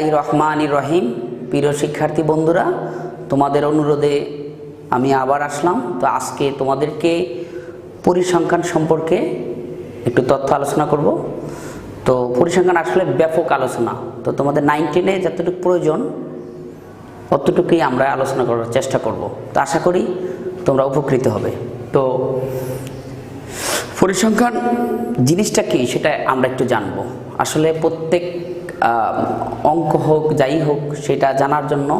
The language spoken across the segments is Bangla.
বিসমিল্লাহ রহমান রহিম। প্রিয় শিক্ষার্থী বন্ধুরা, তোমাদের অনুরোধে আমি আবার আসলাম। তো আজকে তোমাদেরকে পরিসংখ্যান সম্পর্কে একটু তথ্য আলোচনা করব। তো পরিসংখ্যান আসলে ব্যাপক আলোচনা। তো তোমাদের নাইন টেনে যতটুকু প্রয়োজন, অতটুকুই আমরা আলোচনা করার চেষ্টা করব। তো আশা করি তোমরা উপকৃত হবে। তো পরিসংখ্যান জিনিসটা কি সেটা আমরা একটু জানব। আসলে প্রত্যেক অঙ্ক হোক, যাই হোক, সেটা জানার জন্য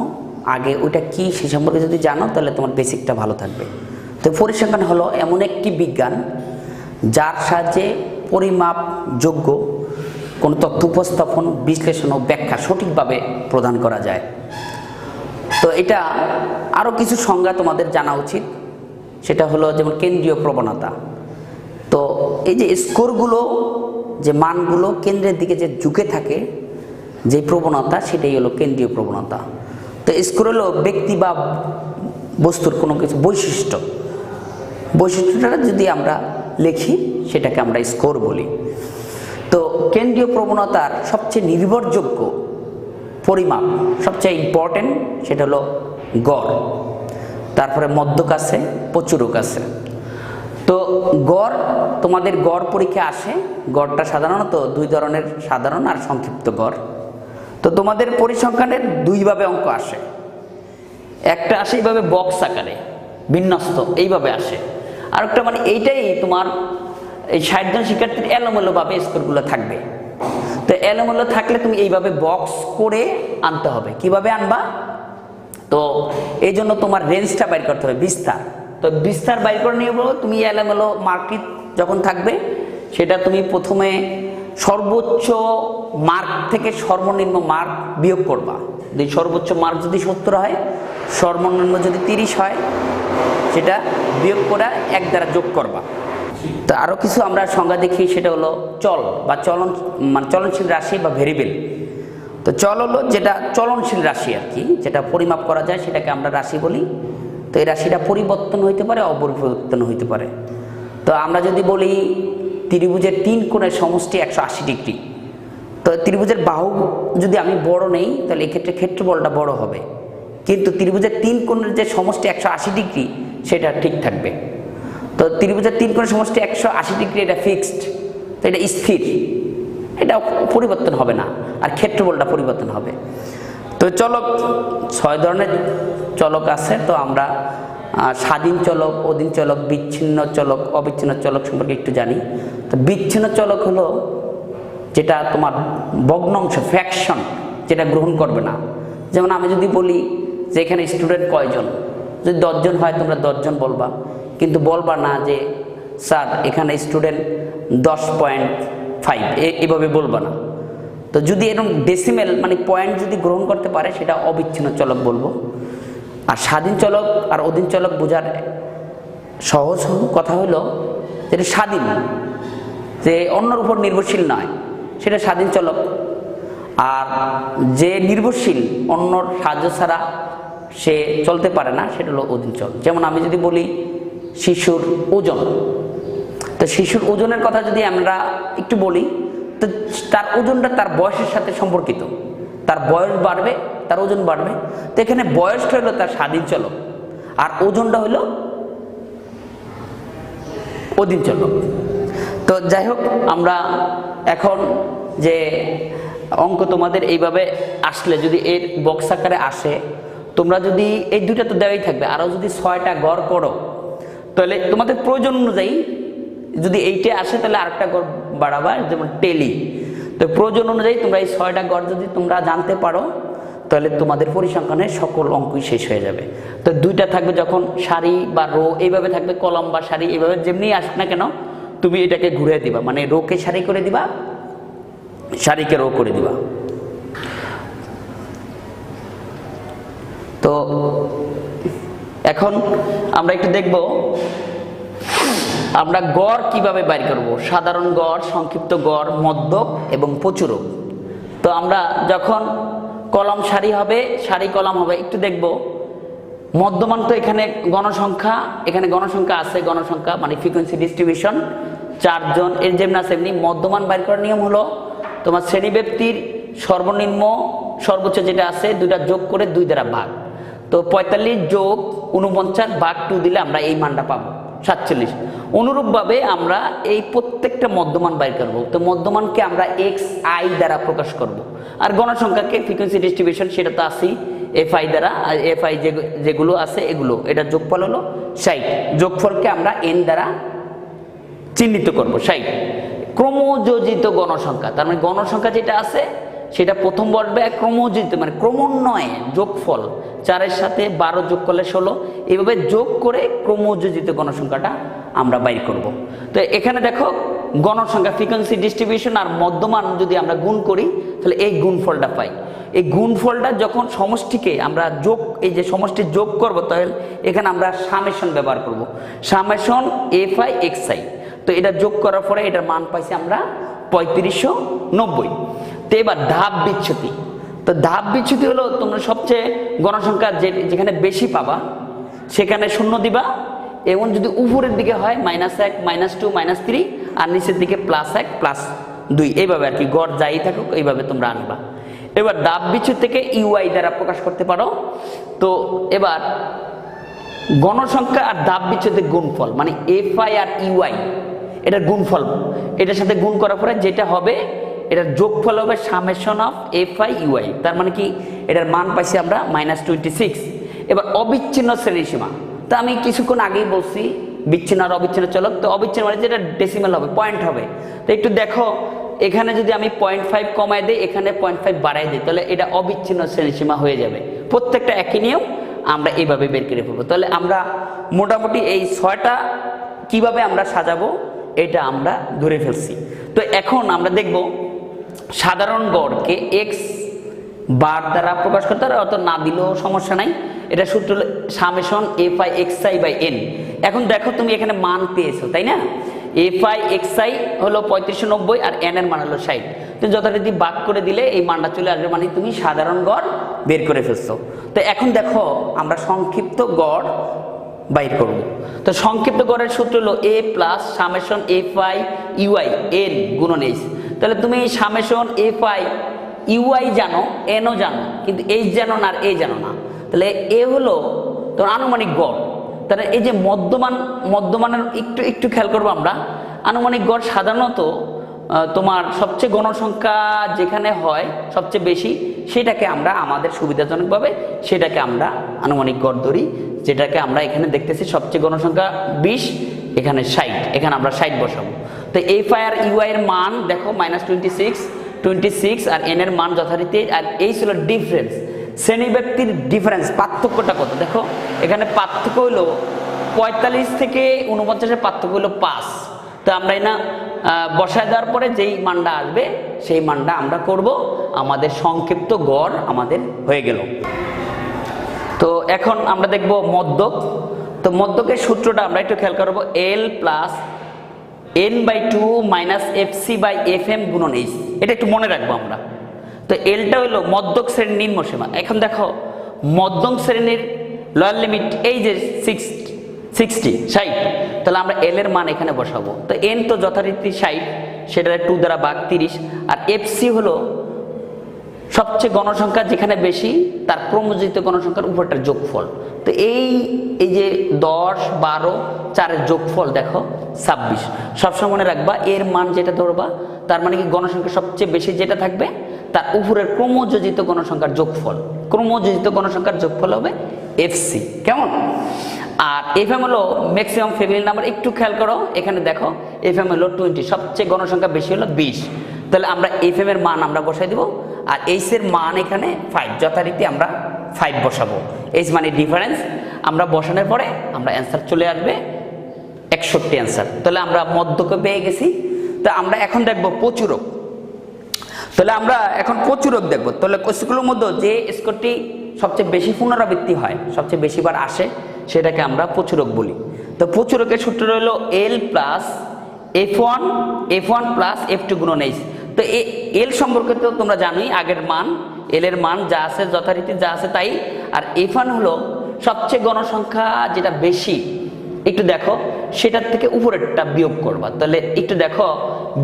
আগে ওইটা কি সে সম্পর্কে যদি জানো, তাহলে তোমার বেসিকটা ভালো থাকবে। তো পরিসংখ্যান হলো এমন একটি বিজ্ঞান, যার সাহায্যে পরিমাপযোগ্য কোনো তথ্য উপস্থাপন, বিশ্লেষণ ও ব্যাখ্যা সঠিকভাবে প্রদান করা যায়। তো এটা আরও কিছু সংজ্ঞা তোমাদের জানা উচিত, সেটা হলো যেমন কেন্দ্রীয় প্রবণতা। তো এই যে স্কোরগুলো যে মানগুলো কেন্দ্রের দিকে যে ঝুঁকে থাকে যে প্রবণতা, সেটাই হলো কেন্দ্রীয় প্রবণতা। তো স্কোর হলো ব্যক্তি বা বস্তুর কোনো কিছু বৈশিষ্ট্য। বৈশিষ্ট্যটা যদি আমরা লিখি, সেটাকে আমরা স্কোর বলি। তো কেন্দ্রীয় প্রবণতার সবচেয়ে নির্ভরযোগ্য পরিমাপ, সবচেয়ে ইম্পর্টেন্ট সেটা হলো গড়। তারপরে মধ্যক আছে, প্রচুরক আছে। তো গড়, তোমাদের গড় পরীক্ষা আসে, গড়টা সাধারণত দুই ধরনের সাধারণ আর সংক্ষিপ্ত গড়। তো তোমাদের পরিসংখ্যানের দুইভাবে অঙ্ক আসে। একটা আসে এইভাবে বক্স আকারে, বিন্যস্ত, এইভাবে আসে। আর একটা মানে এইটাই তোমার এই ষাটজন শিক্ষার্থীর এলোমেলোভাবে স্কোরগুলো থাকবে। তো এলোমেলো থাকলে তুমি এইভাবে বক্স করে আনতে হবে। কীভাবে আনবা? তো এই জন্য তোমার রেঞ্জটা বাইর করতে হবে, বিস্তার। তো বিস্তার বাইর করে নিয়ে তুমি এলোমেলো মার্কটি যখন থাকবে, সেটা তুমি প্রথমে সর্বোচ্চ মার্ক থেকে সর্বনিম্ন মার্ক বিয়োগ করবা। যদি সর্বোচ্চ মার্ক যদি সত্তর হয়, সর্বনিম্ন যদি তিরিশ হয়, সেটা বিয়োগ করা এক দ্বারা যোগ করবা। তো আরও কিছু আমরা সংজ্ঞা দেখি, সেটা হলো চল বা চলন মানে চলনশীল রাশি বা ভেরিয়েবল তো চল হলো যেটা চলনশীল রাশি আর কি, যেটা পরিমাপ করা যায়, সেটাকে আমরা রাশি বলি। তো এই রাশিটা পরিবর্তন হইতে পারে, অপরিবর্তন হইতে পারে। তো আমরা যদি বলি ত্রিভুজের তিন কোণের সমষ্টি একশো আশি ডিগ্রি। তো ত্রিভুজের বাহু যদি আমি বড় নেই, তাহলে এক্ষেত্রে ক্ষেত্রফলটা বড় হবে। কিন্তু ত্রিভুজের তিন কোণের যে সমষ্টি একশো আশি ডিগ্রি, সেটা ঠিক থাকবে। তো ত্রিভুজের তিন কোণের সমষ্টি একশো আশি ডিগ্রি, এটা ফিক্সড। তো এটা স্থির। এটা পরিবর্তন হবে না, আর ক্ষেত্রফলটা পরিবর্তন হবে। তো চলক, ছয় ধরনের চলক আছে। তো আমরা স্বাধীন চলক, অধীন চলক, বিচ্ছিন্ন চলক, অবিচ্ছিন্ন চলক সম্পর্কে একটু জানি। তো বিচ্ছিন্ন চলক হলো যেটা তোমার ভগ্নাংশ ফ্যাকশন যেটা গ্রহণ করবে না। যেমন আমি যদি বলি যে এখানে স্টুডেন্ট কয়জন? যদি দশজন হয়, তোমরা দশজন বলবা। কিন্তু বলবা না যে, স্যার, এখানে স্টুডেন্ট দশ পয়েন্ট ফাইভ এভাবে বলবা না। তো যদি এরকম ডেসিমেল মানে পয়েন্ট যদি গ্রহণ করতে পারে, সেটা অবিচ্ছিন্ন চলক বলব। আর স্বাধীন চলক আর অধীন চলক বোঝার সহজ কথা হলো যেটা স্বাধীন, যে অন্যর উপর নির্ভরশীল নয়, সেটা স্বাধীন চলক। আর যে নির্ভরশীল, অন্যর সাহায্য ছাড়া সে চলতে পারে না, সেটা হলো অধীন চল যেমন আমি যদি বলি শিশুর ওজন, তো শিশুর ওজনের কথা যদি আমরা একটু বলি, তো তার ওজনটা তার বয়সের সাথে সম্পর্কিত। তার বয়স বাড়বে তার ওজন বাড়বে। তো এখানে বয়সটা হলো তার স্বাধীন চলক। আর ওজনটা হলো অধীন চলক। তো যাই হোক, আমরা এখন যে অঙ্ক তোমাদের এইভাবে আসলে যদি এর বক্স আকারে আসে, তোমরা যদি এই দুইটা তো দেওয়াই থাকবে, আরও যদি ছয়টা গড় করো, তাহলে তোমাদের প্রয়োজন অনুযায়ী যদি এইটা আসে তাহলে আরেকটা গড় বাড়াবা, যেমন টেলি। তো প্রয়োজন অনুযায়ী তোমরা এই ছয়টা গড় যদি তোমরা জানতে পারো তাহলে তোমাদের পরিসংখ্যানের সকল অঙ্কই শেষ হয়ে যাবে। তো দুইটা থাকবে যখন সারি বা রো এইভাবে থাকবে, কলম বা সারি এইভাবে যেমনি আসবে না কেন, তুমি এটাকে ঘুরে দিবা মানে রোকে সারি করে দিবা, সারিকে রো করে দিবা। তো এখন আমরা একটু দেখব, আমরা গড় কীভাবে বাইর করব, সাধারণ গড়, সংক্ষিপ্ত গড়, মধ্যক এবং প্রচুরক। তো আমরা যখন কলম সারি হবে, সারি কলম হবে। একটু দেখব। মধ্যমান তো এখানে গণসংখ্যা এখানে গণসংখ্যা আছে, গণসংখ্যা মানে ফ্রিকোয়েন্সি ডিস্ট্রিবিউশন চারজন, এর যেমন আছে এমনি মধ্যমান বাইর করার নিয়ম হলো, তোমার শ্রেণীব্যক্তির সর্বনিম্ন সর্বোচ্চ যেটা আছে, দুইটা যোগ করে দুই দ্বারা ভাগ। তো পঁয়তাল্লিশ যোগ উনপঞ্চাশ ভাগ টু দিলে আমরা এই মানটা পাবো, সাতচল্লিশ। অনুরূপভাবে আমরা এই প্রত্যেকটা মধ্যমান বাইর করব। তো মধ্যমানকে আমরা এক্স আই দ্বারা প্রকাশ করব। আর গণসংখ্যাকে ফ্রিকোয়েন্সি ডিস্ট্রিবিউশন সেটা তো আসি এফ আই দ্বারা, আর এফ আই যেগুলো আছে এগুলো। এটা যোগফল হলো ষাট। যোগফলকে আমরা এন দ্বারা চিহ্নিত করব, ষাট। ক্রমযোজিত গণসংখ্যা। তার মানে গণসংখ্যা যেটা আছে সেটা প্রথম বর্বে ক্রমযোজিত মানে ক্রমান্বয়ে যোগফল। চারের সাথে বারো যোগ করলে ষোলো এইভাবে যোগ করে ক্রমযোজিত গণসংখ্যাটা আমরা বাইর করব। তো এখানে দেখো, গণসংখ্যা ফ্রিকোয়েন্সি ডিস্ট্রিবিউশন আর মধ্যমান যদি আমরা গুণ করি, তাহলে এই গুণফলটা পাই। এই গুণফলটা যখন সমষ্টিকে আমরা যোগ, এই যে সমষ্টি যোগ করব, তাহলে এখানে আমরা সামেশন ব্যবহার করব। Summation F I X I তো এটা যোগ করার পরে এটার মান পাইছি আমরা পঁয়ত্রিশশো নব্বই। তো এবার ধাপ বিচ্ছুতি তো ধাপ বিচ্ছুতি হলো তোমরা সবচেয়ে গণসংখ্যা যে, যেখানে বেশি পাবা, সেখানে শূন্য দিবা, এবং যদি উপরের দিকে হয় মাইনাস এক মাইনাস টু মাইনাস থ্রি আর নিচের দিকে প্লাস এক প্লাস দুই। এইভাবে আর কি গড় যাই থাকুক, এইভাবে তোমরা আনবা। এবার ডাব বিচ্ছু থেকে ইউআই দ্বারা প্রকাশ করতে পারো। তো এবার গণসংখ্যা আর দাব বিচ্ছেদের গুণফল মানে এফ আই আর ইউআই এটার গুণফল, এটার সাথে গুণ করার পরে যেটা হবে এটার যোগফল হবে summation of F I U I তার মানে কি? এটার মান পাইছি আমরা মাইনাস টোয়েন্টি সিক্স এবার অবিচ্ছিন্ন শ্রেণীসীমা তা আমি কিছুক্ষণ আগেই বলছি, বিচ্ছিন্ন আর অবিচ্ছিন্ন চলক। তো অবিচ্ছিন্ন মানে যেটা ডেসিমেল হবে পয়েন্ট হবে। তো একটু দেখো, এখানে যদি আমি পয়েন্ট ফাইভ কমায় দিই, এখানে পয়েন্ট ফাইভ বাড়াই দিই, তাহলে এটা অবিচ্ছিন্ন শ্রেণীসীমা হয়ে যাবে। প্রত্যেকটা একই নিয়ম আমরা এইভাবে বের করে ফেলব। তাহলে আমরা মোটামুটি এই ছয়টা কীভাবে আমরা সাজাবো, এটা আমরা ধরে ফেলছি। তো এখন আমরা দেখব সাধারণ গড়কে এক্স বার দ্বারা প্রকাশ করতে পারে অত না দিলেও সমস্যা নাই। এটা সূত্র summation F I X I by N এখন দেখো তুমি এখানে মান পেয়েছ, তাই না? এফ আই এক্স আই হলো পঁয়ত্রিশশো নব্বই আর এন এর মান হলো ষাট। তুমি যথারীতি বাক করে দিলে এই মানটা চলে আসবে মানে তুমি সাধারণ গড় বের করে ফেলছো। তো এখন দেখো আমরা সংক্ষিপ্ত গড় বাইর করব। তো সংক্ষিপ্ত গড়ের সূত্র হলো A plus summation F I U I N গুণন এইচ তাহলে তুমি summation F I U I জানো, এনও জানো, কিন্তু এইচ জানো না আর এ জানো না। তাহলে এ হলো তোমার আনুমানিক গড়। তাহলে এই যে মধ্যমান, মধ্যমানের একটু একটু খেয়াল করব আমরা। আনুমানিক গড় সাধারণত তোমার সবচেয়ে গণসংখ্যা যেখানে হয়, সবচেয়ে বেশি, সেটাকে আমরা আমাদের সুবিধাজনকভাবে, সেটাকে আমরা আনুমানিক গড় ধরি, যেটাকে আমরা এখানে দেখতেছি সবচেয়ে গণসংখ্যা বিশ, এখানে ষাট, এখানে আমরা ষাট বসাবো। তো এই ফায়ার ইউআই এর মান, দেখো minus twenty six twenty six আর এন এর মান যথারীতি, আর এই ছিল ডিফারেন্স শ্রেণি ব্যক্তির ডিফারেন্স পার্থক্যটা কত? দেখো, এখানে পার্থক্য হলো পঁয়তাল্লিশ থেকে উনপঞ্চাশের পার্থক্য হলো পাঁচ। তো আমরা না বসায় দেওয়ার পরে যেই মানটা আসবে, সেই মানটা আমরা করব। আমাদের সংক্ষিপ্ত গড় আমাদের হয়ে গেল। তো এখন আমরা দেখব মদ্যক তো মদ্যকের সূত্রটা আমরা একটু খেয়াল করব L plus N by two minus F C by F M গুণন এইচ এটা একটু মনে রাখব আমরা। তো এলটা হলো মদ্যক শ্রেণির নিম্ন সীমা। এখন দেখো, মধ্যম শ্রেণির লয়ার লিমিট এই যে সিক্স সিক্সটি ষাট, তাহলে আমরা এল এর মান এখানে বসাবো। তো এন তো যথারীতি ষাট সেটা টু দ্বারা বাঘ তিরিশ, আর এফ সি হলো সবচেয়ে গণসংখ্যা যেখানে বেশি, তার ক্রমজিত গণসংখ্যার উপরটার যোগফল। তো এই এই যে দশ, বারো, চারের যোগফল দেখো, ছাব্বিশ। সবসময় মনে রাখবা, এর মান যেটা ধরবা, তার মানে কি গণসংখ্যা সবচেয়ে বেশি যেটা থাকবে, তার উপরের ক্রমযোজিত গণসংখ্যার যোগফল। ক্রমযোজিত গণসংখ্যার যোগফল হবে এফসি কেমন? আর এফএম হলো ম্যাক্সিমাম ফ্যামিলি নাম্বার একটু খেয়াল করো, এখানে দেখো, এফএম হলো টোয়েন্টি সবচেয়ে গণসংখ্যা বেশি হলো বিশ। তাহলে আমরা এফএম এর মান আমরা বসাই দিব। আর এইচ এর মান এখানে ফাইভ যথারীতি আমরা ফাইভ বসাবো। এইচ মানে ডিফারেন্স আমরা বসানোর পরে আমরা অ্যান্সার চলে আসবে একষট্টি অ্যান্সার তাহলে আমরা মধ্যকে পেয়ে গেছি। তো আমরা এখন দেখব প্রচুরক। তাহলে আমরা এখন প্রচুরক দেখব। তাহলে কোষগুলোর মধ্যে যে স্কোরটি সবচেয়ে বেশি পুনরাবৃত্তি হয়, সবচেয়ে বেশিবার আসে, সেটাকে আমরা প্রচুরক বলি। তো প্রচুরকের সূত্র হলো L plus F one F one plus F two গুণন এইচ তো এল সম্পর্কে তো তোমরা জানোই, আগের মান এল এর মান যা আছে, যথারীতি যা আছে তাই। আর এফ ওয়ান হলো সবচেয়ে গণসংখ্যা যেটা বেশি, একটু দেখো, সেটার থেকে উপরেরটা বিয়োগ করবা। তাহলে একটু দেখো,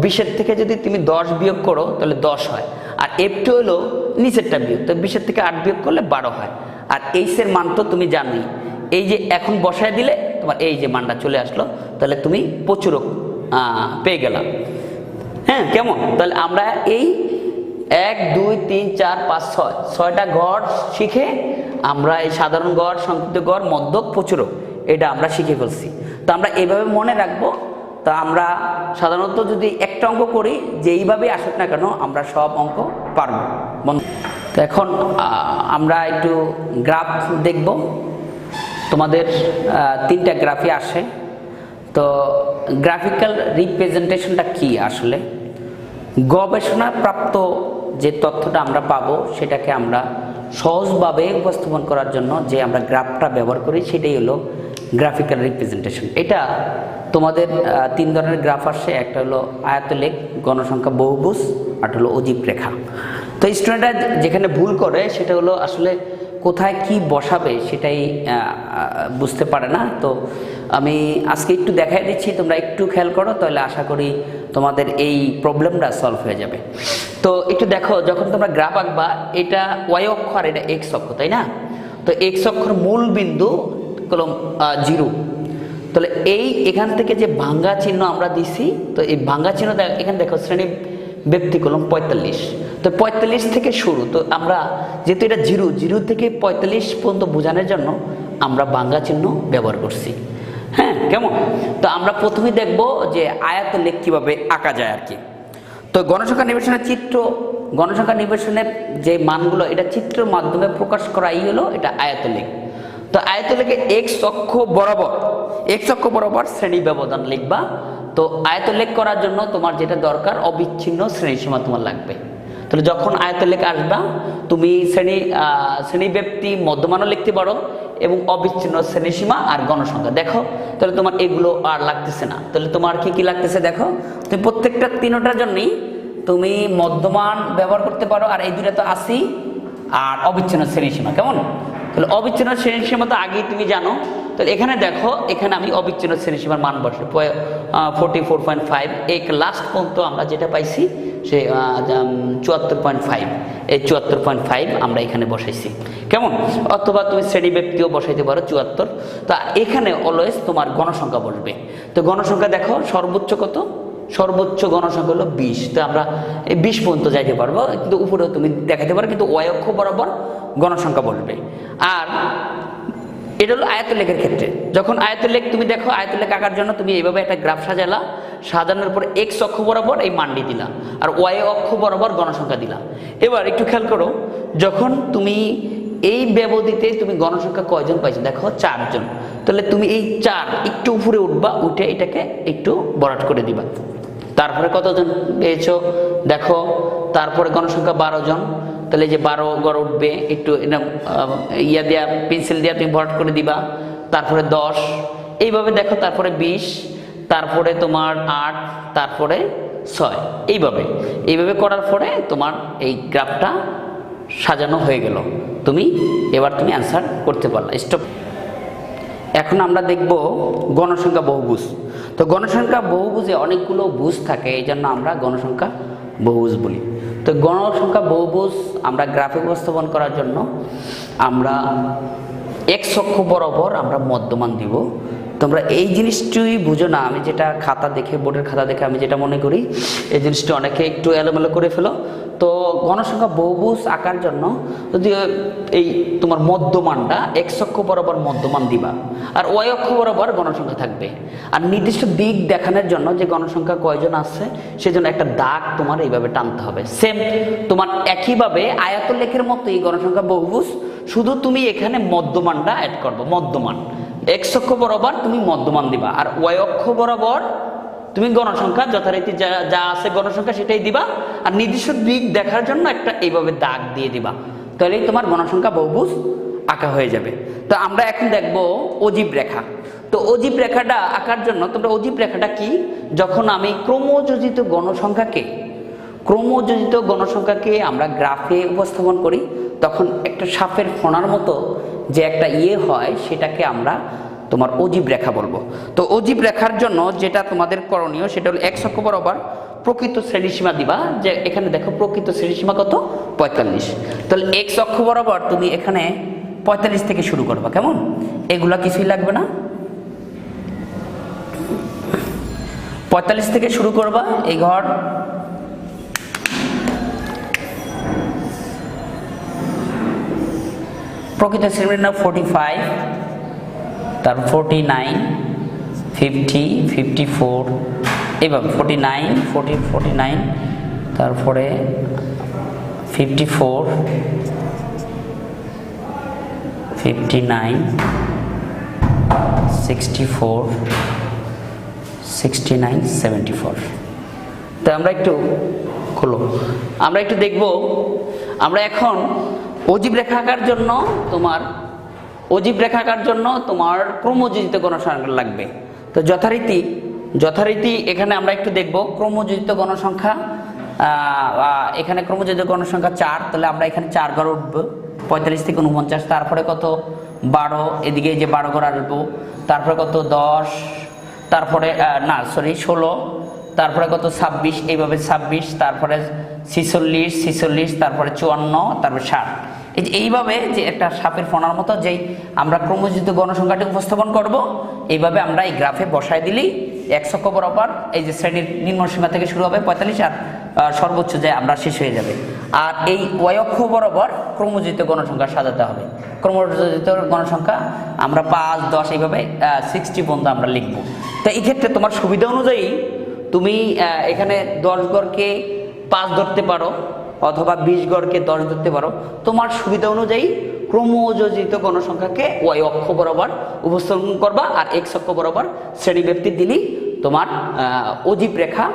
বিশের থেকে যদি তুমি দশ বিয়োগ করো, তাহলে দশ হয়। আর এফ টু হলো নিচেরটা বিয়োগ, তো বিশের থেকে আট বিয়োগ করলে বারো হয়। আর এইসের মান তো তুমি জানোই, এই যে এখন বসায় দিলে, তোমার এই যে মানটা চলে আসলো, তাহলে তুমি প্রচুর পেয়ে গেলাম হ্যাঁ কেমন? তাহলে আমরা এই এক, দুই, তিন, চার, পাঁচ, ছয়, ছয়টা গড় শিখে আমরা এই সাধারণ গড়, সংক্ষিপ্ত গড়, মধ্যক, প্রচুরক, এটা আমরা শিখে ফেলছি। তো আমরা এইভাবে মনে রাখব, তা আমরা সাধারণত যদি একটা অঙ্ক করি যে এইভাবেই আসুক না কেন, আমরা সব অঙ্ক পারব। তো এখন আমরা একটু গ্রাফ দেখব। তোমাদের তিনটা গ্রাফই আসে। তো গ্রাফিক্যাল রিপ্রেজেন্টেশনটা কি আসলে? গবেষণা প্রাপ্ত যে তথ্যটা আমরা পাবো, সেটাকে আমরা সহজভাবে উপস্থাপন করার জন্য যে আমরা গ্রাফটা ব্যবহার করি, সেটাই হলো গ্রাফিক্যাল রিপ্রেজেন্টেশন এটা তোমাদের তিন ধরনের গ্রাফ আসে, একটা হলো আয়তলেখ গণসংখ্যা বহুভুজ, আর হলো অজীব রেখা। তো স্টুডেন্টরা যেখানে ভুল করে, সেটা হলো আসলে কোথায় কি বসাবে, সেটাই বুঝতে পারে না। তো আমি আজকে একটু দেখাই দিচ্ছি, তোমরা একটু খেয়াল করো, তাহলে আশা করি তোমাদের এই প্রবলেমটা সলভ হয়ে যাবে। তো একটু দেখো, যখন তোমরা গ্রাফ আঁকবা, এটা ওয়াই অক্ষ আর এটা এক্স অক্ষ, তাই না? তো এক্স অক্ষর মূল বিন্দু কলম জিরো তাহলে এই এখান থেকে যে ভাঙ্গা চিহ্ন আমরা দিছি, তো এই ভাঙ্গা চিহ্ন এখানে দেখো শ্রেণি ব্যক্তি কলম পঁয়তাল্লিশ। তো পঁয়তাল্লিশ থেকে শুরু, তো আমরা যেহেতু এটা জিরো জিরো থেকে পঁয়তাল্লিশ পর্যন্ত বোঝানোর জন্য আমরা ভাঙ্গা চিহ্ন ব্যবহার করছি। হ্যাঁ কেমন? তো আমরা প্রথমে দেখব যে আয়াত লেখ কীভাবে আঁকা যায় আর কি। তো গণসংখ্যা নিবেশনের চিত্র, গণসংখ্যা নিবেশনের যে মানগুলো, এটা চিত্রের মাধ্যমে প্রকাশ করাই হলো এটা আয়তলেখ তো আয়তলেখে এক্স অক্ষ বরাবর এক্স অক্ষ বরাবর শ্রেণি ব্যবধান লিখবা। তো আয়তলেখ করার জন্য তোমার যেটা দরকার, অবিচ্ছিন্ন শ্রেণীসীমা তোমার লাগবে। তাহলে যখন আয়তলেখ আসবা তুমি শ্রেণি আহ, শ্রেণি ব্যক্তি মধ্যমানও লিখতে পারো এবং অবিচ্ছিন্ন শ্রেণীসীমা আর গণসংখ্যা। দেখো তাহলে তোমার এগুলো আর লাগতেছে না। তাহলে তোমার কি কি লাগতেছে দেখো? তুমি প্রত্যেকটা তিনোটার জন্যই তুমি মধ্যমান ব্যবহার করতে পারো আর এই দুটা তো আসি আর অবিচ্ছিন্ন শ্রেণীসীমা কেমন? তাহলে অবিচ্ছিন্ন শ্রেণীসীমা তো আগেই তুমি জানো। তাহলে এখানে দেখো, এখানে আমি অবিচ্ছিন্ন শ্রেণীসীমার মান বসে ফোরটি ফোর পয়েন্ট ফাইভ এই লাস্ট পর্যন্ত আমরা যেটা পাইছি, সে চুয়াত্তর পয়েন্ট ফাইভ এই চুয়াত্তর পয়েন্ট ফাইভ আমরা এখানে বসাইছি। কেমন? অথবা তুমি শ্রেণি ব্যক্তিও বসাইতে পারো, চুয়াত্তর। তা এখানে অলওয়েজ তোমার গণসংখ্যা বসবে। তো গণসংখ্যা দেখো, সর্বোচ্চ কত? সর্বোচ্চ গণসংখ্যা হলো বিশ। তো আমরা এই বিশ পর্যন্ত যাইতে পারব, কিন্তু উপরেও তুমি দেখাতে পারো, কিন্তু অক্ষ বরাবর গণসংখ্যা বলবে। আর এটা হলো আয়তলেখের ক্ষেত্রে। যখন আয়তলেখ তুমি দেখো আয়তলেখ আঁকার জন্য তুমি এইভাবে একটা গ্রাফ সাজালা, সাজানোর পর এক্স অক্ষ বরাবর এই মান্ডি দিলা, আর ওয়াই অক্ষ বরাবর গণসংখ্যা দিলা। এবার একটু খেয়াল করো, যখন তুমি এই ব্যবধিতে তুমি গণসংখ্যা কয়জন পাইছো? দেখো, চারজন। তাহলে তুমি এই চার একটু উপরে উঠবা, উঠে এটাকে একটু বরাট করে দিবা। তারপরে কতজন পেয়েছ? দেখো, তারপরে গণসংখ্যা বারো জন তাহলে যে বারো গড় উঠবে, একটু ইয়া দিয়া পেন্সিল দিয়া তুমি ভরাট করে দিবা। তারপরে দশ। এইভাবে দেখো, তারপরে বিশ, তারপরে তোমার আট, তারপরে ছয়। এইভাবে। এইভাবে করার পরে তোমার এই গ্রাফটা সাজানো হয়ে গেল। তুমি, এবার তুমি অ্যান্সার করতে পারলা। স্টপ এখন আমরা দেখব গণসংখ্যা বহুভুজ। তো গণসংখ্যা বহুভুজে অনেকগুলো ভুজ থাকে, এই জন্য আমরা গণসংখ্যা বহুভুজ বলি। তো গণসংখ্যা বহুভুজ আমরা গ্রাফিক উপস্থাপন করার জন্য আমরা এক অক্ষ বরাবর আমরা মধ্যমান দিব। তোমরা এই জিনিসটি বুঝো না, আমি যেটা খাতা দেখে, বোর্ডের খাতা দেখে আমি যেটা মনে করি, এই জিনিসটি অনেকে একটু এলোমেলো করে ফেলো। তো গণসংখ্যা বহুভুজ আঁকার জন্য যদি এই তোমার মধ্যমানটা এক্স অক্ষ বরাবর মধ্যমান দিবা, আর ওয়াই অক্ষ বরাবর গণসংখ্যা থাকবে। আর নির্দিষ্ট দিক দেখানোর জন্য যে গণসংখ্যা কয়জন আছে, সেজন্য একটা দাগ তোমার এইভাবে টানতে হবে। সেম তোমার একইভাবে আয়তলেখের মতো এই গণসংখ্যা বহুভুজ, শুধু তুমি এখানে মধ্যমানটা অ্যাড করবে, মধ্যমান। এক্স অক্ষ বরাবর তুমি মধ্যমান দিবা। আর ওয়াই অক্ষ বরাবর তুমি গণসংখ্যা, যথারীতি যা যা আছে গণসংখ্যা সেটাই দিবা। আর নির্দিষ্ট দিক দেখার জন্য একটা এইভাবে দাগ দিয়ে দিবা। তাহলেই তোমার গণসংখ্যা বহুভুজ আঁকা হয়ে যাবে। তো আমরা এখন দেখব অজীব রেখা। তো অজীব রেখাটা আঁকার জন্য, তোমরা অজীব রেখাটা কি? যখন আমি ক্রমযোজিত গণসংখ্যাকে ক্রমযোজিত গণসংখ্যাকে আমরা গ্রাফে উপস্থাপন করি, তখন একটা সাপের ফোনার মতো যে একটা ইয়ে হয়, সেটাকে আমরা তোমার অজীব রেখা বলব। তো অজীব রেখার জন্য যেটা তোমাদের করণীয়, সেটা হলো এক অক্ষ বরাবর প্রকৃত শ্রেণীসীমা দিবা, যে এখানে দেখো প্রকৃত শ্রেণীসীমা কত? পঁয়তাল্লিশ। তাহলে এক্স অক্ষ বরাবর তুমি এখানে পঁয়তাল্লিশ থেকে শুরু করবা, কেমন? এগুলা কিছুই লাগবে না? পঁয়তাল্লিশ থেকে শুরু করবা, এই ঘর। প্রকৃত শ্রেণির নাম ফোর্টি ফাইভ তার forty nine fifty fifty four এইভাবে forty nine forty forty nine তারপরে fifty four fifty nine sixty four sixty nine seventy four তো আমরা একটু, খোলো। আমরা একটু দেখব, আমরা এখন অজীব রেখা আঁকার জন্য তোমার, অজীব রেখা আঁকার জন্য তোমার ক্রমযোজিত গণসংখ্যা লাগবে। তো যথারীতি যথারীতি এখানে আমরা একটু দেখব ক্রমযোজিত গণসংখ্যা। এখানে ক্রমযোজিত গণসংখ্যা চার, তাহলে আমরা এখানে চার ঘর উঠবো। পঁয়তাল্লিশ থেকে উনপঞ্চাশ, তারপরে কত? বারো, এদিকে যে বারো ঘর আসব। তারপরে কত? দশ, তারপরে না সরি ষোলো, তারপরে কত? ছাব্বিশ, এইভাবে ছাব্বিশ, তারপরে ছিচল্লিশ ছিচল্লিশ, তারপরে চুয়ান্ন, তারপরে ষাট। এই যে এইভাবে যে একটা সাপের ফোনার মতো যেই আমরা ক্রমযুক্ত গণসংখ্যাটি উপস্থাপন করব, এইভাবে আমরা এই গ্রাফে বসায় দিলেই একশো বরাবর এই যে শ্রেণির নিম্ন সীমা থেকে শুরু হবে, পঁয়তাল্লিশ আর সর্বোচ্চ যে আমরা শেষ হয়ে যাবে। আর এই অয়ক্ষ বরাবর ক্রমযুক্ত গণসংখ্যা সাজাতে হবে। ক্রমযুক্ত গণসংখ্যা আমরা পাঁচ, দশ এইভাবে সিক্সটি পর্যন্ত আমরা লিখব। তো এই ক্ষেত্রে তোমার সুবিধা অনুযায়ী তুমি এখানে দশ গড়কে পাঁচ ধরতে পারো। অথবা বিশ গড়কে দশ ধরতে পারো। তোমার সুবিধা অনুযায়ী ক্রমযোজিত গণসংখ্যাকে ওয়াই অক্ষ বরাবর উপস্থাপন করবা আর এক অক্ষ বরাবর শ্রেণি ব্যক্তি দিলেই তোমার অজীব রেখা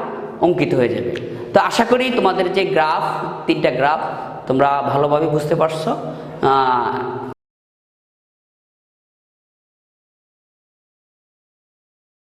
অঙ্কিত হয়ে যাবে। তো আশা করি তোমাদের যে গ্রাফ, তিনটা গ্রাফ তোমরা ভালোভাবে বুঝতে পারছ।